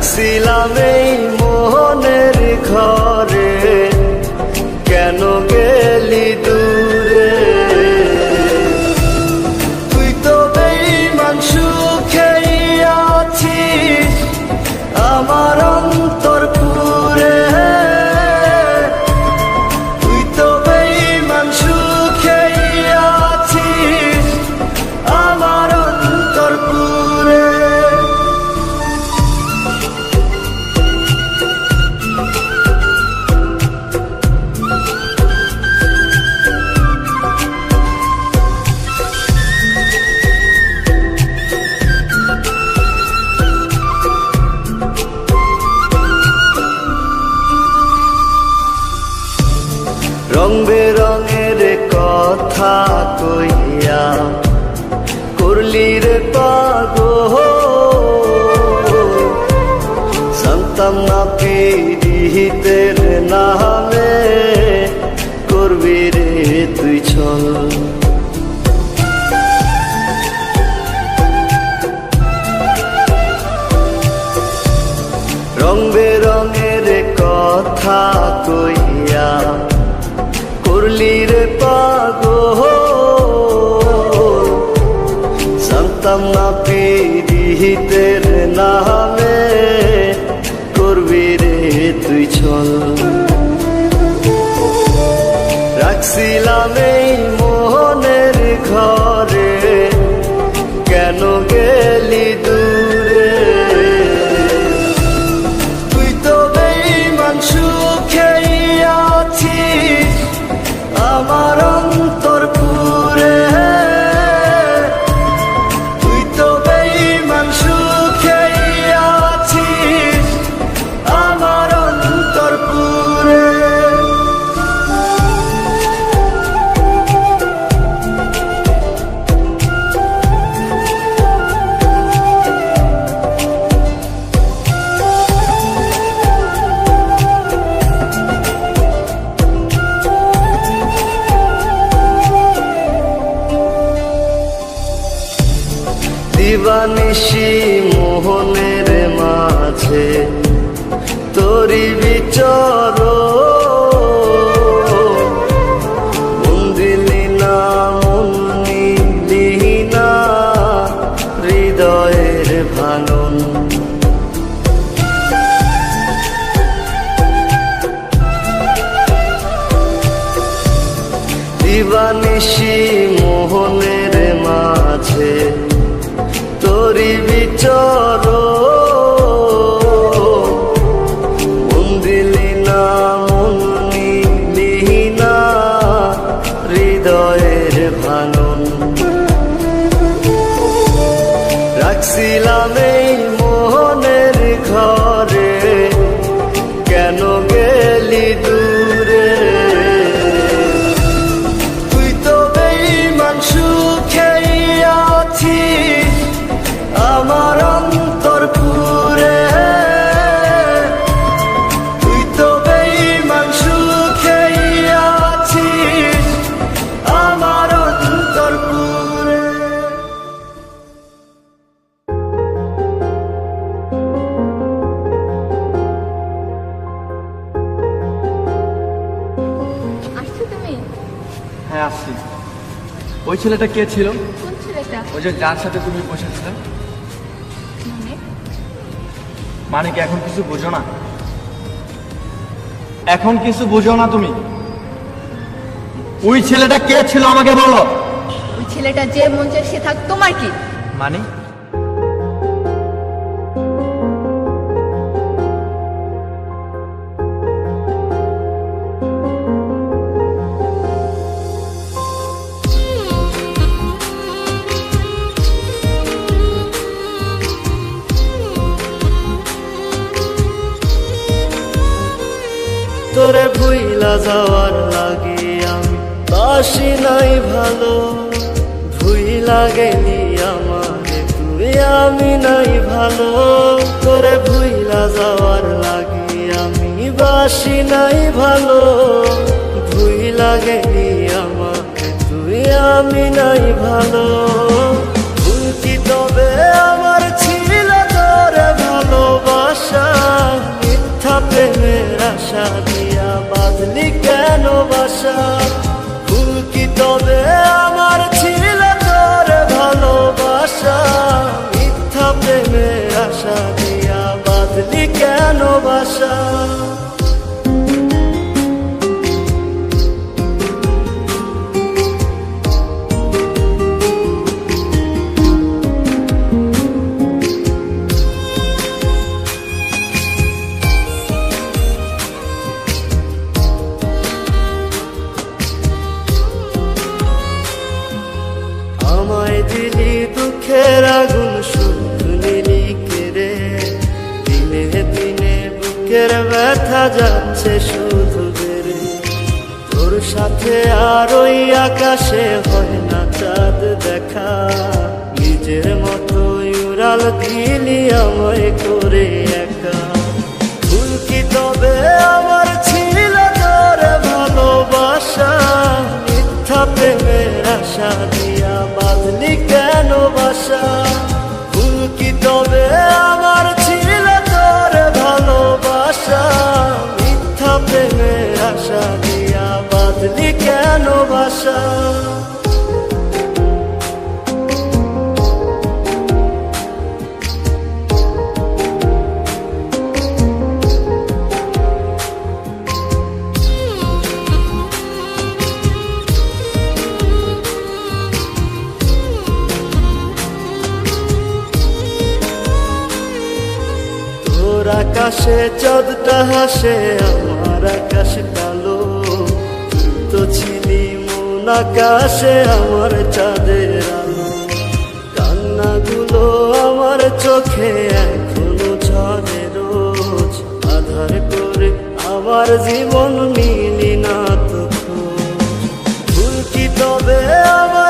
Silame. রং বেরঙের কথা কইয়া করলি রে পাগো সন্তাম না পিড়িতের নামে করবি রে তুই চল। রং হ্যাঁ আসছি। ওই ছেলেটা কে ছিল? ওই যে যার সাথে তুমি বসেছিলে। মানে, মানে কি এখন কিছু বোঝো না? এখন কিছু বোঝো না তুমি? ওই ছেলেটা কে ছিল আমাকে বলো। ওই ছেলেটা যে মন চায় সে থাক তোমার কি? মানে? বাসি নাই ভালো, ভুই লাগেনি আমারে তুই আমি নাই ভালো। করে ভুইলা যাওয়ার লাগে, আমি বাসি নাই ভালো। ভুই লাগেনি আমারে তুই আমি নাই ভালো। ভুলতি তবে আমার ছিল তোর ভালোবাসা? মিথ্যা প্রেমের আশা দিয়া বাদলি কেন বাসা? ভুল কি তবে আমার ছিল দিলি আমায় করে। আকাশে চাঁদটা হাসে, আমার আকাশ কালো। তো ছিলি মন আকাশে, আমার চাঁদের আলো। কান্নাগুলো আমার চোখে, এখনও ঝরে রোজ। আধার করে আমার জীবন মিলি না তো ভুল কি তবে আমার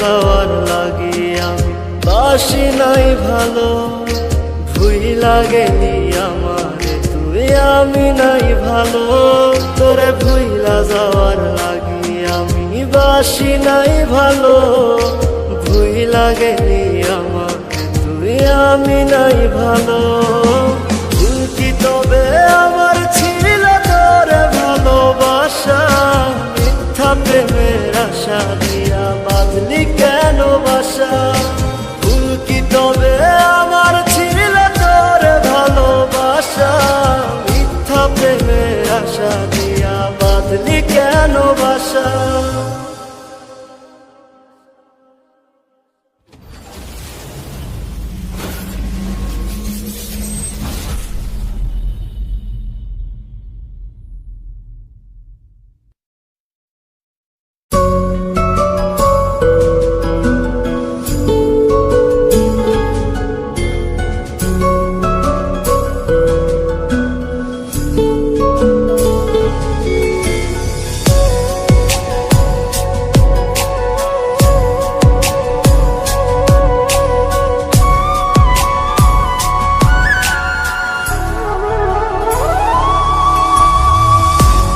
যাওয়ার লাগি আমি বাসি নাই ভালো, ভুই লাগেনি আমারে, তুই আমি নাই ভালো। তোরে ভুইলা যাওয়ার লাগি আমি বাসি নাই ভালো, ভুই লাগেনি আমাকে তুই আমি নাই ভালো। ভুল কি তবে আমার ছিল তোরে ভালোবাসা বাদলি কেন বাসা? ভুল তবে আমার ছিল তোর ভালোবাসা? মিথ্যা প্রেমের আশা দিয়া বাদলি কেন বাসা?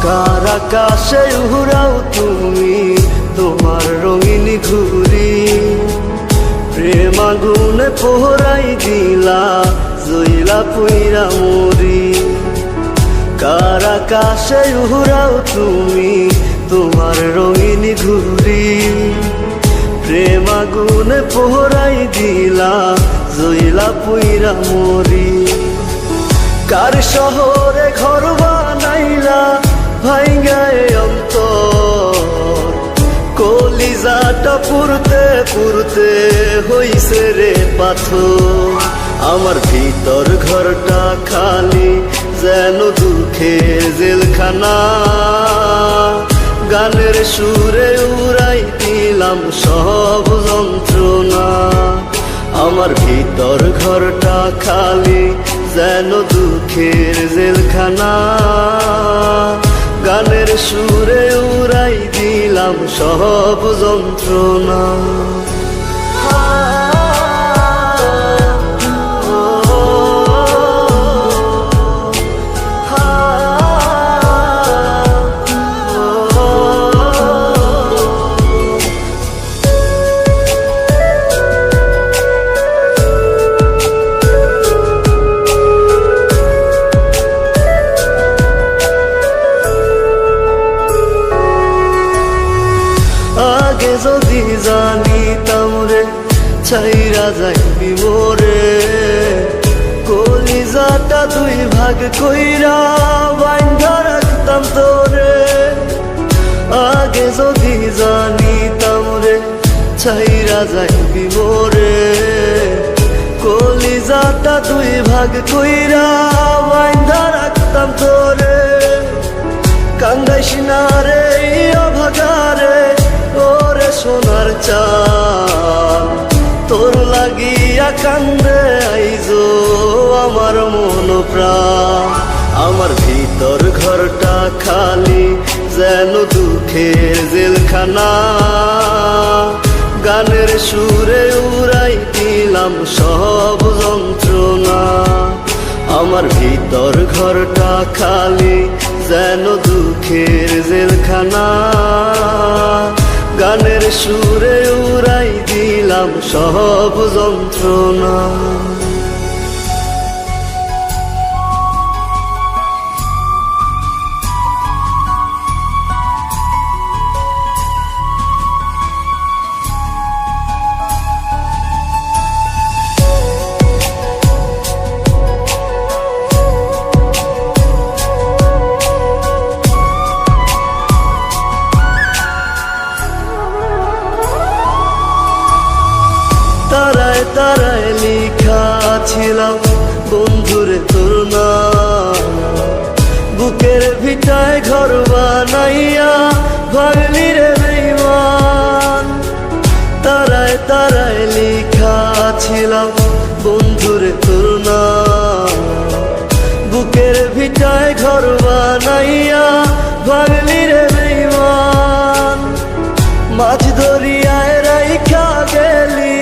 কার আকাশে উড়াও তুমি? তোমার রঙিন ঘুরি প্রেম আগুনে পোহরাই দিলা, জইলা পুইরা মরি। কার আকাশে উড়াও তুমি? তোমার রঙিন ঘুরি প্রেম আগুনে পোহরাই দিলা, জইলা পুইরা মরি। কার শহরে ঘর বানাইলা ভাইঙ্গায় অন্তর। কলিজাটা পুরতে পুরতে হইছে রে পাথর। আমার ভিতর ঘরটা খালি যেন দুঃখের জেলখানা। গানের সুরে উড়াই দিলাম সব যন্ত্রণা। আমার ভিতর ঘরটা খালি যেন দুঃখের জেলখানা। গানের সুরে উড়াই দিলাম সব যন্ত্রণা। কলিজাটা দুই ভাগ কইরা বাইন্ধা রাখতাম তোরে। আগে যদি জানিতাম রে, ছাইরা যাইবি মোরে। কলিজাটা দুই ভাগ কইরা বাইন্ধা রাখতাম তোরে। কান্দাইস না রে অভাগারে, ওরে সোনার চাল তোর লাগিয়া কান্দে আইজো আমার মন প্রাণ। আমার ভিতর ঘরটা খালি, যেন দুঃখের জেলখানা। গানের সুরে উড়াই দিলাম সব যন্ত্রণা। আমার ভিতর ঘরটা খালি, যেন দুঃখের জেলখানা। গানের সুরে উড়াই দিলাম সব যন্ত্রণা। বানাইয়া ভাগলি রে বেইমান তারায় তারায় লিখা ছিলাম বন্ধুর তোর বুকের ভিটায় ঘর বানাইয়া ভাগলি রে বেইমান মাছ ধরিয়ায় রাইখা গেলি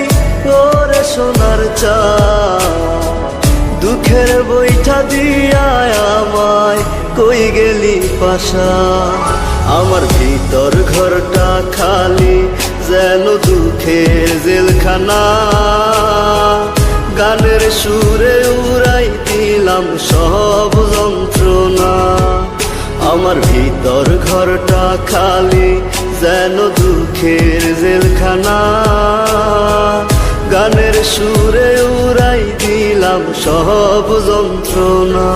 ওরে সোনার চা। দুঃখের বৈঠা দিয়া পাশা আমার ভিতর ঘরটা খালি, যেন দুঃখের জেলখানা। গানের সুরে উড়াই দিলাম সব যন্ত্রণা। আমার ভিতর ঘরটা খালি, যেন দুঃখের জেলখানা। গানের সুরে উড়াই দিলাম সব যন্ত্রণা।